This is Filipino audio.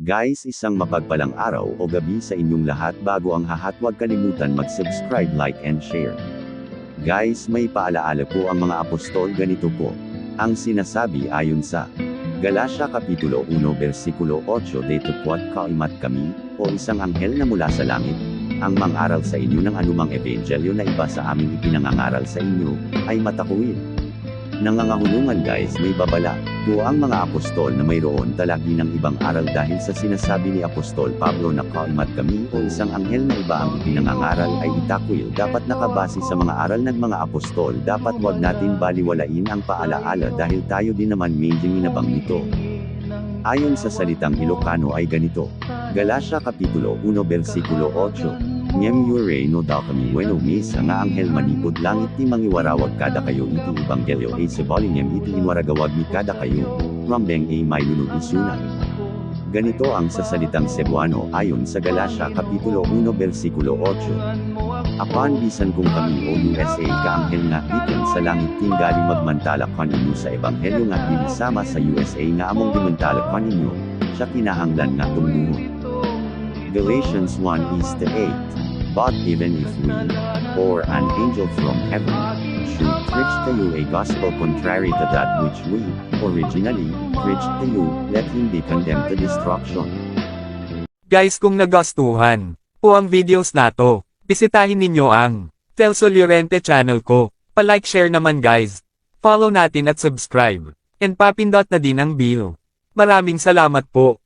Guys, isang mapagpalang araw o gabi sa inyong lahat bago ang hahat huwag kalimutan mag-subscribe, like and share. Guys, may paalaala po ang mga apostol ganito po. Ang sinasabi ayon sa Galatia Kapitulo 1 versikulo 8 Detupwat kaimat kami, o isang anghel na mula sa langit, ang mangaral sa inyo ng anumang ebanghelyo na iba sa aming ipinangangaral sa inyo, ay matakuin. Nangangahulungan guys may babala, po ang mga apostol na mayroon talagi ng ibang aral dahil sa sinasabi ni Apostol Pablo na kaimat kami o isang anghel na iba ang ipinangangaral ay itakwil dapat nakabase sa mga aral ng mga apostol dapat wag natin baliwalain ang paalaala dahil tayo din naman medyo inabang nito. Ayon sa salitang Ilocano ay ganito. Galatia Kapitulo 1 versikulo 8. Nyem yure no da kami bueno misa nga anghel manipod langit ti mangiwarawag kada kayo iti ebanghelyo ay sebalinyem iti inwaragawag ni kada kayo. Rambeng ay may lunod isunan. Ganito ang sasalitang Cebuano ayon sa Galatia Kapitulo 1 versikulo 8. Apan bisan kung kami o USA ka anghel nga ikan sa langit tinggali magmantala kaninyo sa ebanghelyo nga binisama sa USA nga among dimantala kaninyo, siya kinahanglan nga tumuhon. Galatians 1 is to 8. But even if we, or an angel from heaven, should preach to you a gospel contrary to that which we, originally, preached to you, let him be condemned to destruction. Guys kung nagustuhan po ang videos na to, bisitahin ninyo ang Telso Llorente channel ko. Pa-like share naman guys. Follow natin at subscribe. And papindot na din ang bell. Maraming salamat po.